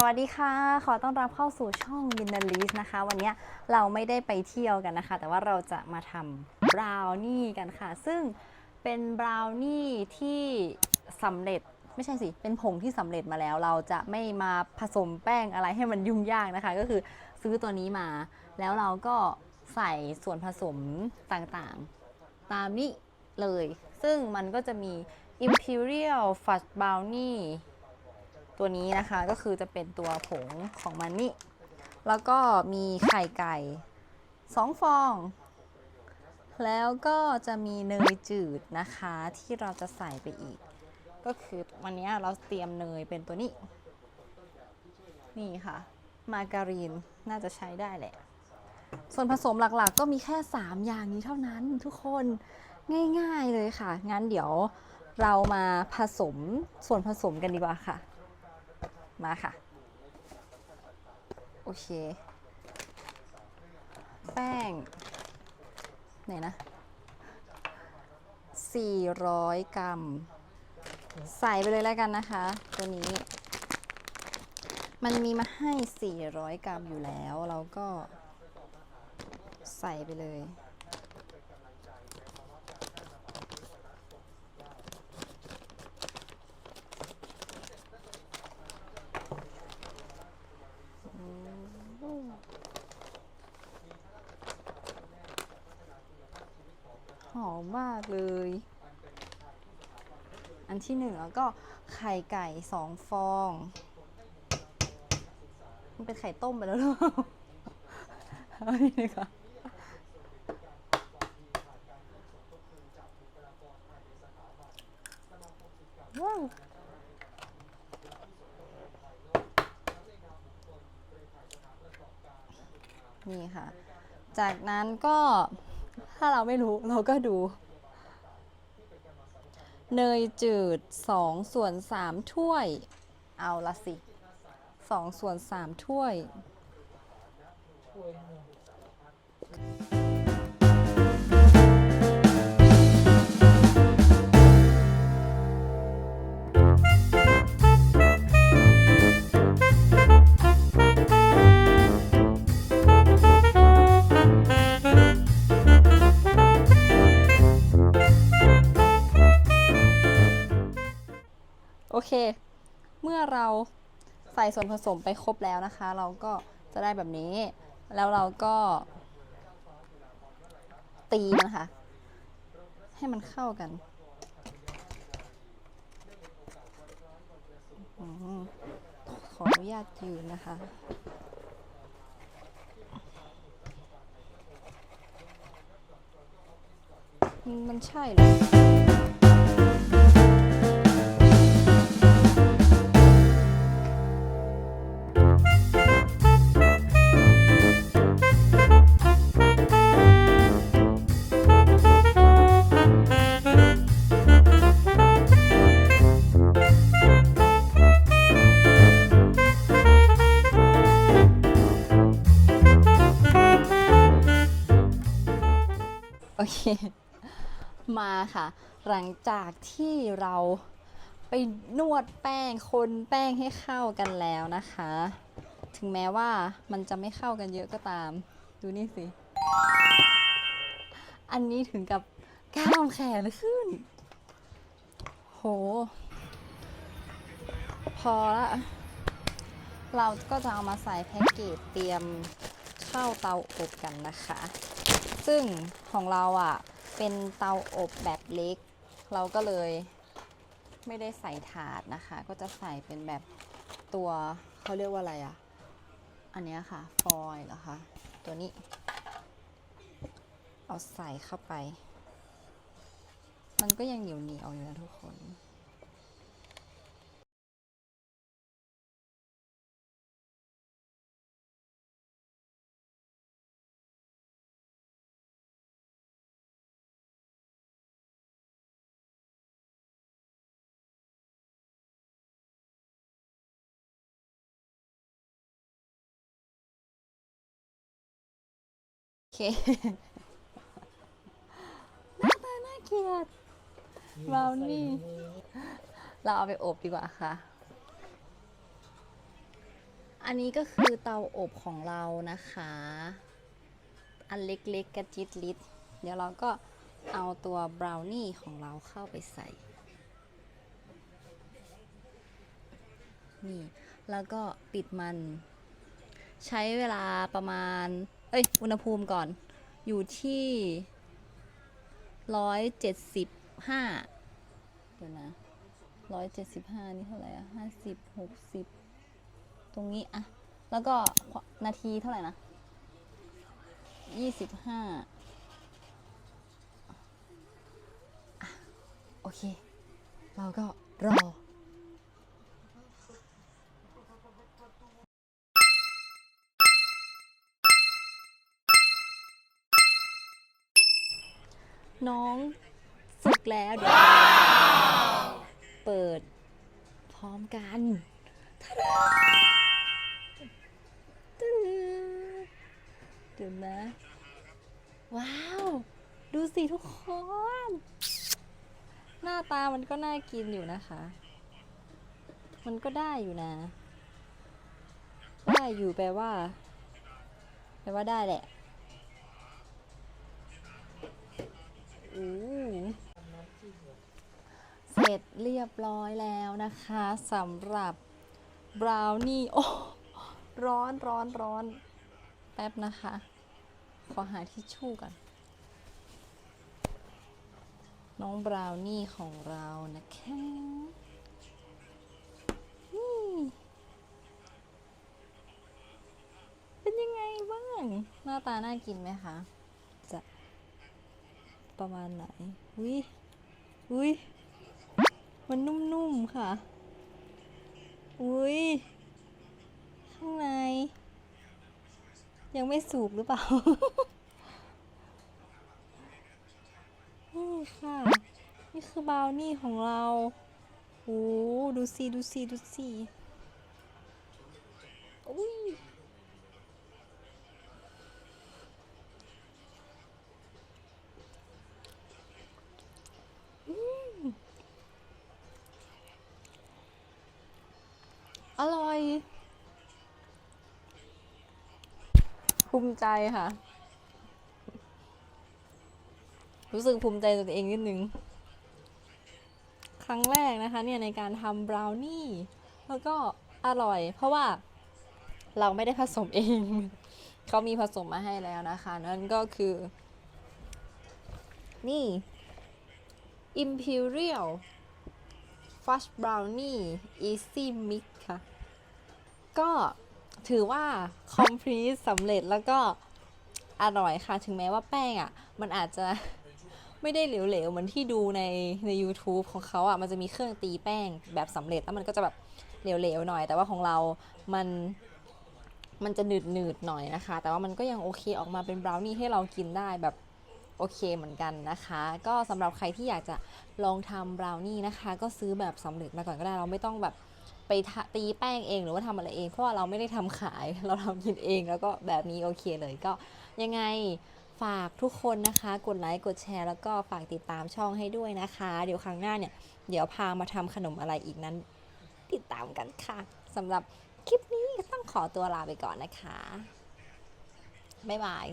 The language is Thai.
สวัสดีค่ะ ขอต้อนรับเข้าสู่ช่อง m i n a l i s t นะคะ วันนี้เราไม่ได้ไปเที่ยวกันนะคะ แต่ว่าเราจะมาทำบราวนี่กันค่ะ ซึ่งเป็นบราวนี่ที่สำเร็จไม่ใช่สิ เป็นผงที่สำเร็จมาแล้ว เราจะไม่มาผสมแป้งอะไรให้มันยุ่งยากนะคะ ก็คือซื้อตัวนี้มา แล้วเราก็ใส่ส่วนผสมต่างๆ ตามนี้เลย ซึ่งมันก็จะมี Imperial Fudge Brownie ตัวนี้นะคะก็คือจะเป็นตัวผงของมันนี่ แล้วก็มีไข่ไก่2ฟอง แล้วก็จะมีเนยจืดนะคะที่เราจะใส่ไปอีก ก็คือวันนี้เราเตรียมเนยเป็นตัวนี้ นี่ค่ะ มาการีนน่าจะใช้ได้แหละ ส่วนผสมหลักๆ ก็มีแค่ 3 อย่างนี้เท่านั้นทุกคนง่ายๆเลยค่ะ งั้นเดี๋ยวเรามาผสมส่วนผสมกันดีกว่าค่ะ มาค่ะ โอเค แป้ง ไหนนะ 400 กรัม ใส่ไปเลยแล้วกันนะคะ ตัวนี้ มันมีมาให้ 400 กรัมอยู่แล้ว เราก็ใส่ไปเลย หอมมากเลย อันที่หนึ่งแล้วก็ไข่ไก่สองฟอง มันเป็นไข่ต้มไปแล้วหรือเปล่าอานี่ดีกว่าว้าวนี่ค่ะ จากนั้นก็ ถ้าเราไม่รู้เราก็ดู เนยจืด2ส่วน3ถ้วย เอาละสิ2ส่วน3ถ้วย เราใส่ส่วนผสมไปครบแล้วนะคะ เราก็จะได้แบบนี้ แล้วเราก็ ตีมันค่ะ ให้มันเข้ากันอขออนุญาตยืนนะคะมันใช่เหรอ โอเค มาค่ะ หลังจากที่เราไปนวดแป้งคนแป้งให้เข้ากันแล้วนะคะ ถึงแม้ว่ามันจะไม่เข้ากันเยอะก็ตาม ดูนี่สิ อันนี้ถึงกับก้ามแขนขึ้น โห พอละ เราก็จะเอามาใส่แพ็กเกจเตรียมเข้าเตาอบกันนะคะ ซึ่งของเราอะ เป็นเตาอบแบบเล็ก เราก็เลยไม่ได้ใส่ถาดนะคะ ก็จะใส่เป็นแบบตัวเขาเรียกว่าอะไรอะ อันเนี้ยค่ะ ฟอยล์เหรอคะ ตัวนี้ เอาใส่เข้าไป มันก็ยังเหนียวเหนียวอยู่นะทุกคน เคหน้าตาน่าเกลียดบราวนี่ เราเอาไปอบดีกว่าค่ะ อันนี้ก็คือเตาอบของเรานะคะ อันเล็กๆกระจิตลิดเดี๋ยวเราก็เอาตัวบราวนี่ของเราเข้าไปใส่ นี่ แล้วก็ปิดมัน ใช้เวลาประมาณ เอ้ย อุณหภูมิก่อน อยู่ที่ร้อยเจ็ดสิบห้าเดี๋ยวนะร้อยเจ็ดสิบห้านี่เท่าไหร่อะห้าสิบหกสิบตรงนี้อะแล้วก็นาทีเท่าไหร่นะยี่สิบห้าโอเค เราก็รอ น้องสุกแล้วเดี๋ยวเปิดพร้อมกันตึ๊ดเดี๋ยวนะ ว้าว ดูสิทุกคน หน้าตามันก็น่ากินอยู่นะคะ มันก็ได้อยู่นะ ได้อยู่แปลว่า แปลว่าได้แหละ เสร็จเรียบร้อยแล้วนะคะสำหรับบราวนี่ โอ้ ร้อนร้อนร้อน แป๊บนะคะ ขอหาทิชชู่ก่อนน้องบราวนี่ของเรานะคะนี่เป็นยังไงบ้าง หน้าตาน่ากินไหมคะ ประมาณไหนอุ้ยอุ้ยมันนุ่มๆค่ะ อุ้ยข้างใน ยังไม่สุกหรือเปล่า นี่ค่ะ นี่คือบราวนี่ของเราโอ้ดูสิ ดูสิ ดูสิอุ้ย อร่อย ภูมิใจค่ะ รู้สึกภูมิใจตัวเองนิดนึง ครั้งแรกนะคะเนี่ยในการทำบราวนี่ แล้วก็อร่อย เพราะว่าเราไม่ได้ผสมเอง เขามีผสมมาให้แล้วนะคะ นั่นก็คือ นี่ Imperial Fudge Brownie Easy Mix ก็ถือว่า complete สำเร็จแล้วก็อร่อยค่ะ ถึงแม้ว่าแป้งอะ่ะ มันอาจจะไม่ได้เหลวๆ เหมือนที่ดูในใน YouTube ของเขาอะ่ะ มันจะมีเครื่องตีแป้งแบบสำเร็จแล้วมันก็จะแบบเหลวๆ หน่อย แต่ว่าของเรา มันมันจะหนืดๆหน่อยนะคะ แต่ว่ามันก็ยังโอเคออกมาเป็นบราวนี่ให้เรากินได้แบบโอเคเหมือนกันนะคะ ก็สำหรับใครที่อยากจะลองทำบราวนี่นะคะ ก็ซื้อแบบสำเร็จมาก่อนก็ได้เราไม่ต้องแบบ ไปตีแป้งเองหรือว่าทำอะไรเอง เพราะว่าเราไม่ได้ทำขายเราทำกินเองแล้วก็แบบนี้โอเคเลยก็ยังไงฝากทุกคนนะคะ กดไลค์กดแชร์ แล้วก็ฝากติดตามช่องให้ด้วยนะคะ เดี๋ยวครั้งหน้าเนี่ย เดี๋ยวพามาทำขนมอะไรอีกนั้น ติดตามกันค่ะสำหรับคลิปนี้ต้องขอตัวลาไปก่อนนะคะ บ๊ายบาย